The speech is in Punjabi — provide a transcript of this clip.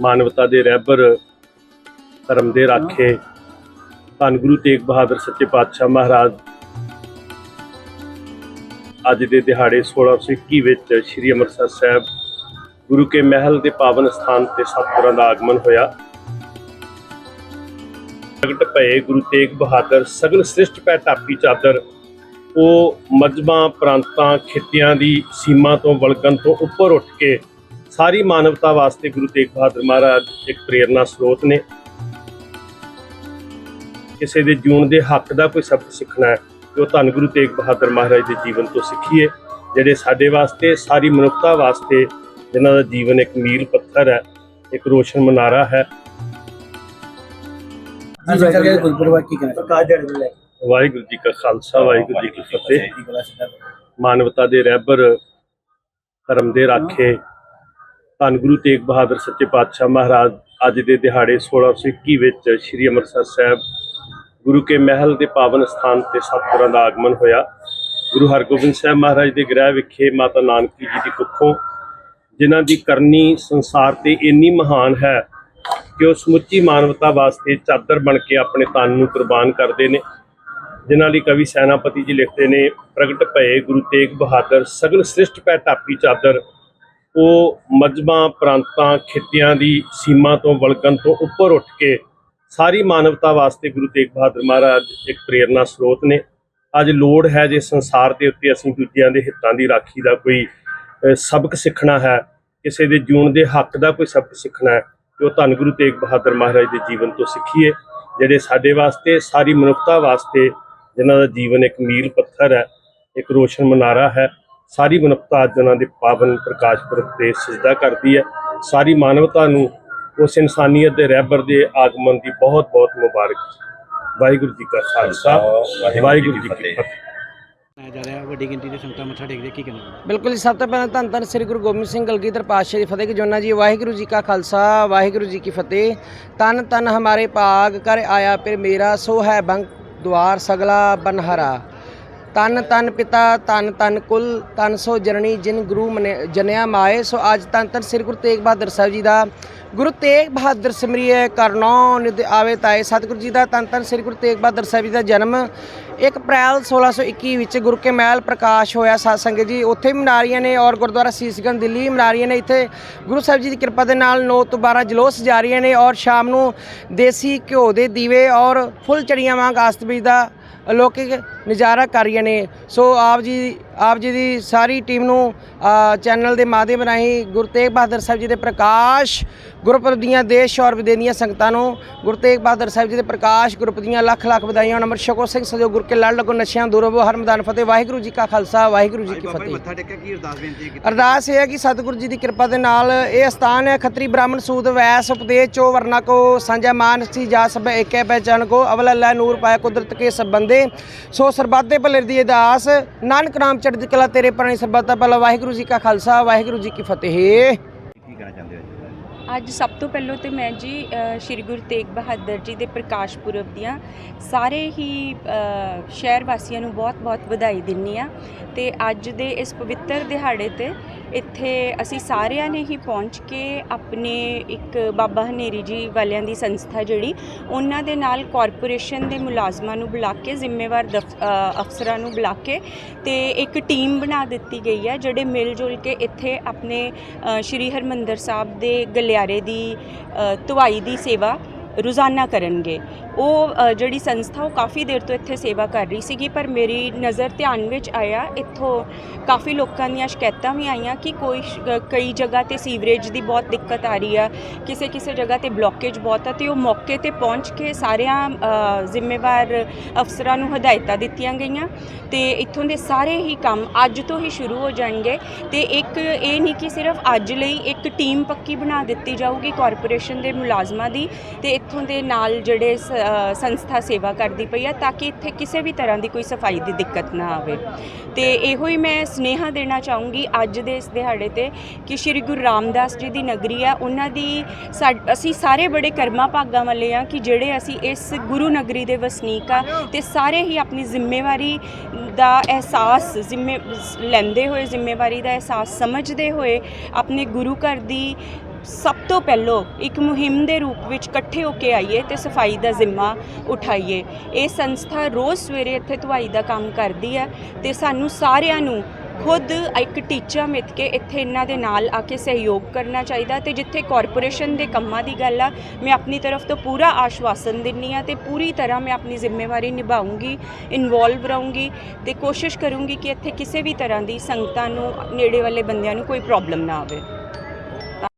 ਮਾਨਵਤਾ ਦੇ ਰਹਿਬਰ, ਧਰਮ ਦੇ ਰਾਖੇ, ਧੰਨ ਗੁਰੂ ਤੇਗ ਬਹਾਦਰ ਸੱਚੇ ਪਾਤਸ਼ਾਹ ਮਹਾਰਾਜ। ਅੱਜ ਦੇ ਦਿਹਾੜੇ 1621 ਵਿੱਚ ਸ੍ਰੀ ਅੰਮ੍ਰਿਤਸਰ ਸਾਹਿਬ ਗੁਰੂ ਕੇ ਮਹਿਲ ਦੇ ਪਾਵਨ ਸਥਾਨ ਤੇ ਸਤਿਗੁਰਾਂ ਦਾ ਆਗਮਨ ਹੋਇਆ। ਪ੍ਰਗਟ ਭਏ ਗੁਰੂ ਤੇਗ ਬਹਾਦਰ ਸਗਲ ਸ੍ਰਿਸ਼ਟ ਪੈ ਟਾਪੀ ਚਾਦਰ। ਉਹ ਮਜਬਾਂ, ਪ੍ਰਾਂਤਾਂ, ਖਿੱਤਿਆਂ ਦੀ ਸੀਮਾ ਤੋਂ ਵਲਗਨ ਤੋਂ ਉੱਪਰ ਉੱਠ ਕੇ ਸਾਰੀ ਮਾਨਵਤਾ ਵਾਸਤੇ ਗੁਰੂ ਤੇਗ ਬਹਾਦਰ ਮਹਾਰਾਜ ਇੱਕ ਪ੍ਰੇਰਨਾ ਸਰੋਤ ਨੇ। ਕਿਸੇ ਦੇ ਜੂਣ ਦੇ ਹੱਕ ਦਾ ਕੋਈ ਸਬਕ ਸਿੱਖਣਾ ਹੈ ਉਹ ਧੰਨ ਗੁਰੂ ਤੇਗ ਬਹਾਦਰ ਮਹਾਰਾਜ ਦੇ ਜੀਵਨ ਤੋਂ ਸਿੱਖੀਏ ਜਿਹੜੇ ਸਾਡੇ ਵਾਸਤੇ ਸਾਰੀ ਮਨੁੱਖਤਾ ਵਾਸਤੇ ਜਿਨ੍ਹਾਂ ਦਾ ਜੀਵਨ ਇੱਕ ਮੀਲ ਪੱਥਰ ਹੈ ਇੱਕ ਰੋਸ਼ਨ ਮਨਾਰਾ ਹੈ। ਵਾਹਿਗੁਰੂ ਜੀ ਕਾ ਖਾਲਸਾ ਵਾਹਿਗੁਰੂ ਜੀ ਕੀ ਫਤਿਹ। ਮਾਨਵਤਾ ਦੇ ਰਹਿਬਰ ਧਰਮ ਦੇ ਰਾਖੇ ਧੰਨ ਗੁਰੂ ਤੇਗ ਬਹਾਦਰ ਸੱਚੇ ਪਾਤਸ਼ਾਹ ਮਹਾਰਾਜ, ਅੱਜ ਦੇ ਦਿਹਾੜੇ 1621 ਵਿੱਚ ਸ੍ਰੀ ਅੰਮ੍ਰਿਤਸਰ ਸਾਹਿਬ ਗੁਰੂ ਕੇ ਮਹਿਲ ਦੇ ਪਾਵਨ ਸਥਾਨ ਤੇ ਸਤਿਗੁਰਾਂ ਦਾ ਆਗਮਨ ਹੋਇਆ। ਗੁਰੂ ਹਰਗੋਬਿੰਦ ਸਾਹਿਬ ਮਹਾਰਾਜ ਦੇ ਗ੍ਰਹਿ ਵਿਖੇ ਮਾਤਾ ਨਾਨਕੀ ਜੀ ਦੀ ਕੁੱਖੋਂ, ਜਿਨ੍ਹਾਂ ਦੀ ਕਰਨੀ ਸੰਸਾਰ ਤੇ ਇੰਨੀ ਮਹਾਨ ਹੈ ਕਿ ਉਹ ਸਮੁੱਚੀ ਮਾਨਵਤਾ ਵਾਸਤੇ ਚਾਦਰ ਬਣ ਕੇ ਆਪਣੇ ਤਨ ਨੂੰ ਕੁਰਬਾਨ ਕਰਦੇ ਨੇ। ਜਿਨ੍ਹਾਂ ਲਈ ਕਵੀ ਸੈਨਾਪਤੀ ਜੀ ਲਿਖਦੇ ਨੇ, ਪ੍ਰਗਟ ਭਏ ਗੁਰੂ ਤੇਗ ਬਹਾਦਰ ਸਗਲ ਸ੍ਰਿਸ਼ਟ ਪੈ ਟਾਪੀ ਚਾਦਰ ਉਹ ਮਜਬਾਂ ਪ੍ਰਾਂਤਾਂ, ਖਿੱਤਿਆਂ ਦੀ ਸੀਮਾ ਤੋਂ ਵਲਕਣ ਤੋਂ ਉੱਪਰ ਉੱਠ ਕੇ ਸਾਰੀ ਮਾਨਵਤਾ ਵਾਸਤੇ ਗੁਰੂ ਤੇਗ ਬਹਾਦਰ ਮਹਾਰਾਜ ਇੱਕ ਪ੍ਰੇਰਨਾ ਸਰੋਤ ਨੇ। ਅੱਜ ਲੋੜ ਹੈ ਜੇ ਸੰਸਾਰ ਦੇ ਉੱਤੇ ਅਸੀਂ ਦੂਜਿਆਂ ਦੇ ਹਿੱਤਾਂ ਦੀ ਰਾਖੀ ਦਾ ਕੋਈ ਸਬਕ ਸਿੱਖਣਾ ਹੈ, ਕਿਸੇ ਦੇ ਜੂਣ ਦੇ ਹੱਕ ਦਾ ਕੋਈ ਸਬਕ ਸਿੱਖਣਾ ਹੈ, ਤੇ ਉਹ ਧੰਨ ਗੁਰੂ ਤੇਗ ਬਹਾਦਰ ਮਹਾਰਾਜ ਦੇ ਜੀਵਨ ਤੋਂ ਸਿੱਖੀਏ, ਜਿਹੜੇ ਸਾਡੇ ਵਾਸਤੇ, ਸਾਰੀ ਮਨੁੱਖਤਾ ਵਾਸਤੇ ਜਿਨ੍ਹਾਂ ਦਾ ਜੀਵਨ ਇੱਕ ਮੀਲ ਪੱਥਰ ਹੈ, ਇੱਕ ਰੋਸ਼ਨ ਮਨਾਰਾ ਹੈ। ਸਾਰੀ ਮਨੁੱਖਤਾ ਅੱਜ ਉਹਨਾਂ ਦੇ ਪਾਵਨ ਪ੍ਰਕਾਸ਼ ਪੁਰਬ ਤੇ ਸਜਦਾ ਕਰਦੀ ਹੈ। ਸਾਰੀ ਮਾਨਵਤਾ ਨੂੰ ਉਸ ਇਨਸਾਨੀਅਤ ਦੇ ਰਹਿਬਰ ਦੇ ਆਗਮਨ ਦੀ ਬਹੁਤ ਬਹੁਤ ਮੁਬਾਰਕ। ਵਾਹਿਗੁਰੂ ਜੀ ਕਾ ਖਾਲਸਾ ਵਾਹਿਗੁਰੂ ਜੀ ਕੀ ਫਤਿਹ। ਮਨਾਇਆ ਜਾ ਰਿਹਾ ਵੱਡੀ ਗਿਣਤੀ ਦੇ ਸੰਗਤਾਂ ਮੱਥਾ ਟੇਕਦੇ ਕੀ ਕਹਿਣਾ ਬਿਲਕੁਲ ਜੀ ਸਭ ਤੋਂ ਪਹਿਲਾਂ ਧੰਨ ਧੰਨ ਸ੍ਰੀ ਗੁਰੂ ਗੋਬਿੰਦ ਸਿੰਘ ਗਲਗੀਧਰ ਪਾਤਸ਼ਾਹ ਦੀ ਫਤਿਹ ਕੀ ਜੋਨਾ ਜੀ ਵਾਹਿਗੁਰੂ ਜੀ ਕਾ ਖਾਲਸਾ ਵਾਹਿਗੁਰੂ ਜੀ ਕੀ ਫਤਿਹ। ਤਨ ਤਨ ਹਮਾਰੇ ਭਾਗ ਕਰ ਆਇਆ ਫਿਰ ਮੇਰਾ ਸੋ ਹੈ ਬੰਕ ਦੁਆਰ ਸਗਲਾ ਬਨਹਰਾ। ਤਨ ਤਨ ਪਿਤਾ, ਤਨ ਤਨ ਕੁਲ, ਤਨ ਸੋ ਜਨਨੀ, ਜਿਨ ਗੁਰੂ ਮਨੇ- ਜਨਿਆ ਮਾਏ। ਸੋ ਅੱਜ ਤਨ ਤਨ ਸ੍ਰੀ ਗੁਰੂ ਤੇਗ ਬਹਾਦਰ ਸਾਹਿਬ ਜੀ ਦਾ ਗੁਰੂ ਤੇਗ ਬਹਾਦਰ ਸਿਮਰਿਐ ਕਰਨੋ ਨਿਤ ਆਵੇ ਤਾਏ। ਸਤਿਗੁਰੂ ਜੀ ਦਾ ਤਨ ਤਨ ਸ੍ਰੀ ਗੁਰੂ ਤੇਗ ਬਹਾਦਰ ਸਾਹਿਬ ਜੀ ਦਾ ਜਨਮ 1 ਅਪ੍ਰੈਲ 1621 ਵਿੱਚ ਗੁਰੂ ਕੇ ਮਹਿਲ ਪ੍ਰਕਾਸ਼ ਹੋਇਆ ਸਾਧ ਸੰਗਤ ਜੀ। ਉੱਥੇ ਵੀ ਮਨਾਰੀਆਂ ਨੇ ਔਰ ਗੁਰਦੁਆਰਾ ਸੀਸਗੰਜ ਦਿੱਲੀ ਵੀ ਮਨਾਰੀਆਂ ਨੇ ਇੱਥੇ ਗੁਰੂ ਸਾਹਿਬ ਜੀ ਦੀ ਕਿਰਪਾ ਦੇ ਨਾਲ 9 ਤੋਂ 12 ਜਲੋਸ ਜਾ ਰਹੀਆਂ ਨੇ ਔਰ ਸ਼ਾਮ ਨੂੰ ਦੇਸੀ ਘਿਓ ਦੇ ਦੀਵੇ ਔਰ ਫੁੱਲ ਚੜੀਆਂ ਵਾਂਗ ਆਸਤਬੀਜ ਦਾ ਅਲੌਕਿਕ ਨਜ਼ਾਰਾ ਕਰ ਰਹੀਆਂ ਨੇ। ਸੋ ਆਪ ਜੀ ਆਪ ਜੀ ਦੀ ਸਾਰੀ ਟੀਮ ਨੂੰ ਚੈਨਲ ਦੇ ਮਾਧਿਅਮ ਰਾਹੀਂ ਗੁਰੂ ਤੇਗ ਬਹਾਦਰ ਸਾਹਿਬ ਜੀ ਦੇ ਪ੍ਰਕਾਸ਼ ਗੁਰਪੁਰਬ ਦੀਆਂ ਦੇਸ਼ ਔਰ ਵਿਦੇਸ਼ ਦੀਆਂ ਸੰਗਤਾਂ ਨੂੰ ਗੁਰੂ ਤੇਗ ਬਹਾਦਰ ਸਾਹਿਬ ਜੀ ਦੇ ਪ੍ਰਕਾਸ਼ ਗੁਰਪੁਰਬ ਦੀਆਂ ਲੱਖ ਲੱਖ ਵਧਾਈਆਂ। ਹੋਣ ਅੰਮ੍ਰਿਤ ਛਕੋ ਸਿੰਘ ਸਜੋ ਗੁਰ ਕੇ ਲੜ ਲੱਗੋ ਨਸ਼ਿਆਂ ਦੂਰੋ ਹਰ ਮੈਦਾਨ ਫਤਿਹ। ਵਾਹਿਗੁਰੂ ਜੀ ਕਾ ਖਾਲਸਾ ਵਾਹਿਗੁਰੂ ਜੀ ਕੀ ਫਤਿਹ। ਅਰਦਾਸ ਇਹ ਹੈ ਕਿ ਸਤਿਗੁਰੂ ਜੀ ਦੀ ਕਿਰਪਾ ਦੇ ਨਾਲ ਇਹ ਸਥਾਨ ਹੈ ਖੱਤਰੀ ਬ੍ਰਾਹਮਣ ਸੂਦ ਵੈਸ ਉਪਦੇਸ਼ ਚੋ ਵਰਨਾ ਕੋ ਸਾਂਝਾ ਮਾਨ ਸੀ ਜਾ ਸਭ ਏਕੈ ਪਹਿਚਾਨ ਕੋ ਅਵਲ ਅੱਲਾ ਨੂਰ ਪਾਇਆ ਕੁਦਰਤ ਕੇ ਸਭ ਬੰਦੇ ਸੋ ਸਰਬੱਤ ਦੇ ਭਲੇ ਦੀ ਅਰਦਾਸ। ਨਾਨਕ ਨਾਮ ਚੜ੍ਹਦੀ ਕਲਾ ਤੇਰੇ ਪਰਣੀ ਸਰਬੱਤ ਦਾ ਭਲਾ। ਵਾਹਿਗੁਰੂ ਜੀ ਕਾ ਖਾਲਸਾ, ਵਾਹਿਗੁਰੂ ਜੀ ਕੀ ਫਤਿਹ। ਕੀ ਕਹਿਣਾ ਚਾਹੁੰਦੇ ਹੋ ਅੱਜ ਸਭ ਤੋਂ ਪਹਿਲਾਂ ਤੇ ਮੈਂ ਜੀ ਸ਼੍ਰੀ ਗੁਰੂ ਤੇਗ ਬਹਾਦਰ ਜੀ ਦੇ ਪ੍ਰਕਾਸ਼ ਪੁਰਬ ਦੀਆਂ ਸਾਰੇ ਹੀ ਸ਼ਹਿਰ ਵਾਸੀਆਂ ਨੂੰ ਬਹੁਤ-ਬਹੁਤ ਵਧਾਈ ਦਿੰਨੀ ਆ ਤੇ ਅੱਜ ਦੇ ਇਸ ਪਵਿੱਤਰ ਦਿਹਾੜੇ ਤੇ ਇੱਥੇ ਅਸੀਂ ਸਾਰਿਆਂ ਨੇ ਹੀ ਪਹੁੰਚ ਕੇ ਆਪਣੇ ਇੱਕ ਬਾਬਾ ਹਨੇਰੀ ਜੀ ਵਾਲਿਆਂ ਦੀ ਸੰਸਥਾ ਜਿਹੜੀ, ਉਹਨਾਂ ਦੇ ਨਾਲ ਕਾਰਪੋਰੇਸ਼ਨ ਦੇ ਮੁਲਾਜ਼ਮਾਂ ਨੂੰ ਬੁਲਾ ਕੇ, ਜ਼ਿੰਮੇਵਾਰ ਦਫ- ਅਫਸਰਾਂ ਨੂੰ ਬੁਲਾ ਕੇ ਤੇ ਇੱਕ ਟੀਮ ਬਣਾ ਦਿੱਤੀ ਗਈ ਹੈ, ਜਿਹੜੇ ਮਿਲ ਜੁਲ ਕੇ ਇੱਥੇ ਆਪਣੇ ਸ਼੍ਰੀ ਹਰਮੰਦਰ ਸਾਹਿਬ ਦੇ ਗਲਿਆਰੇ ਦੀ ਅ, ਧੁਆਈ ਦੀ ਸੇਵਾ ਰੋਜ਼ਾਨਾ ਕਰਨਗੇ। ਉਹ ਜਿਹੜੀ ਸੰਸਥਾ, ਉਹ ਕਾਫੀ ਦੇਰ ਤੋਂ ਇੱਥੇ ਸੇਵਾ ਕਰ ਰਹੀ ਸੀਗੀ, ਪਰ ਮੇਰੀ ਨਜ਼ਰ ਧਿਆਨ ਵਿੱਚ ਆਇਆ, ਇੱਥੋਂ ਕਾਫੀ ਲੋਕਾਂ ਦੀਆਂ ਸ਼ਿਕਾਇਤਾਂ ਵੀ ਆਈਆਂ ਕਿ ਕੋਈ ਕਈ ਜਗ੍ਹਾ ਤੇ ਸੀਵਰੇਜ ਦੀ ਬਹੁਤ ਦਿੱਕਤ ਆ ਰਹੀ ਆ, ਕਿਸੇ ਕਿਸੇ ਜਗ੍ਹਾ ਤੇ ਬਲੋਕੇਜ ਬਹੁਤ ਆ, ਤੇ ਉਹ ਮੌਕੇ ਤੇ ਪਹੁੰਚ ਕੇ ਸਾਰਿਆਂ ਜ਼ਿੰਮੇਵਾਰ ਅਫਸਰਾਂ ਨੂੰ ਹਦਾਇਤਾਂ ਦਿੱਤੀਆਂ ਗਈਆਂ, ਤੇ ਇੱਥੋਂ ਦੇ ਸਾਰੇ ਹੀ ਕੰਮ ਅੱਜ ਤੋਂ ਹੀ ਸ਼ੁਰੂ ਹੋ ਜਾਣਗੇ, ਤੇ ਇੱਕ ਇਹ ਨਹੀਂ ਕਿ ਸਿਰਫ ਅੱਜ ਲਈ ਇੱਕ ਟੀਮ ਪੱਕੀ ਬਣਾ ਦਿੱਤੀ ਜਾਊਗੀ ਕਾਰਪੋਰੇਸ਼ਨ ਦੇ ਮੁਲਾਜ਼ਮਾਂ ਦੀ, ਤੇ ਇੱਥੋਂ ਦੇ ਨਾਲ ਜਿਹੜੇ ਸ- ਸੰਸਥਾ ਸੇਵਾ ਕਰਦੀ ਪਈ ਆ ਤਾਂ ਕਿ ਇੱਥੇ ਕਿਸੇ ਵੀ ਤਰ੍ਹਾਂ ਦੀ ਕੋਈ ਸਫ਼ਾਈ ਦੀ ਦਿੱਕਤ ਨਾ ਆਵੇ। ਤੇ ਇਹੋ ਹੀ ਮੈਂ ਸਨੇਹਾ ਦੇਣਾ ਚਾਹੂੰਗੀ ਅੱਜ ਦੇ ਇਸ ਦਿਹਾੜੇ ਤੇ ਕਿ ਸ਼੍ਰੀ ਗੁਰੂ ਰਾਮਦਾਸ ਜੀ ਦੀ ਨਗਰੀ ਆ, ਉਹਨਾਂ ਦੀ ਸਾ- ਅਸੀਂ ਸਾਰੇ ਬੜੇ ਕਰਮਾਂ ਭਾਗਾਂ ਵਾਲੇ ਆ ਕਿ ਜਿਹੜੇ ਅਸੀਂ ਇਸ ਗੁਰੂ ਨਗਰੀ ਦੇ ਵਸਨੀਕ ਆ ਤੇ ਸਾਰੇ ਹੀ ਆਪਣੀ ਜ਼ਿੰਮੇਵਾਰੀ ਦਾ ਅਹਿਸਾਸ, ਜ਼ਿੰਮੇ, ਲੈਂਦੇ ਹੋਏ, ਜ਼ਿੰਮੇਵਾਰੀ ਦਾ ਅਹਿਸਾਸ ਸਮਝਦੇ ਹੋਏ ਆਪਣੇ ਗੁਰੂ ਘਰ ਦੀ ਸਭ ਤੋਂ ਪਹਿਲੋਂ ਇੱਕ ਮੁਹਿੰਮ ਦੇ ਰੂਪ ਵਿੱਚ ਇਕੱਠੇ ਹੋ ਕੇ ਆਈਏ ਤੇ ਸਫ਼ਾਈ ਦਾ ਜ਼ਿੰਮਾ ਉਠਾਈਏ। ਇਹ ਸੰਸਥਾ ਰੋਜ਼ ਸਵੇਰੇ ਇੱਥੇ ਧੁਆਈ ਦਾ ਕੰਮ ਕਰਦੀ ਹੈ ਤੇ ਸਾਨੂੰ ਸਾਰਿਆਂ ਨੂੰ ਖੁਦ ਇੱਕ ਟੀਚਾ ਮਿੱਥ ਕੇ ਇੱਥੇ ਇਹਨਾਂ ਦੇ ਨਾਲ ਆ ਕੇ ਸਹਿਯੋਗ ਕਰਨਾ ਚਾਹੀਦਾ ਤੇ ਜਿੱਥੇ ਕਾਰਪੋਰੇਸ਼ਨ ਦੇ ਕੰਮਾਂ ਦੀ ਗੱਲ ਆ, ਮੈਂ ਆਪਣੀ ਤਰਫ ਤੋਂ ਪੂਰਾ ਆਸ਼ਵਾਸਨ ਦਿੰਨੀ ਆ ਤੇ ਪੂਰੀ ਤਰ੍ਹਾਂ ਮੈਂ ਆਪਣੀ ਜ਼ਿੰਮੇਵਾਰੀ ਨਿਭਾਉਂਗੀ ਇਨਵੋਲਵ ਰਹੂੰਗੀ ਤੇ ਕੋਸ਼ਿਸ਼ ਕਰੂੰਗੀ ਕਿ ਇੱਥੇ ਕਿਸੇ ਵੀ ਤਰ੍ਹਾਂ ਦੀ ਸੰਗਤਾਂ ਨੂੰ, ਨੇੜੇ ਵਾਲੇ ਬੰਦਿਆਂ ਨੂੰ ਕੋਈ ਪ੍ਰੋਬਲਮ ਨਾ ਆਵੇ।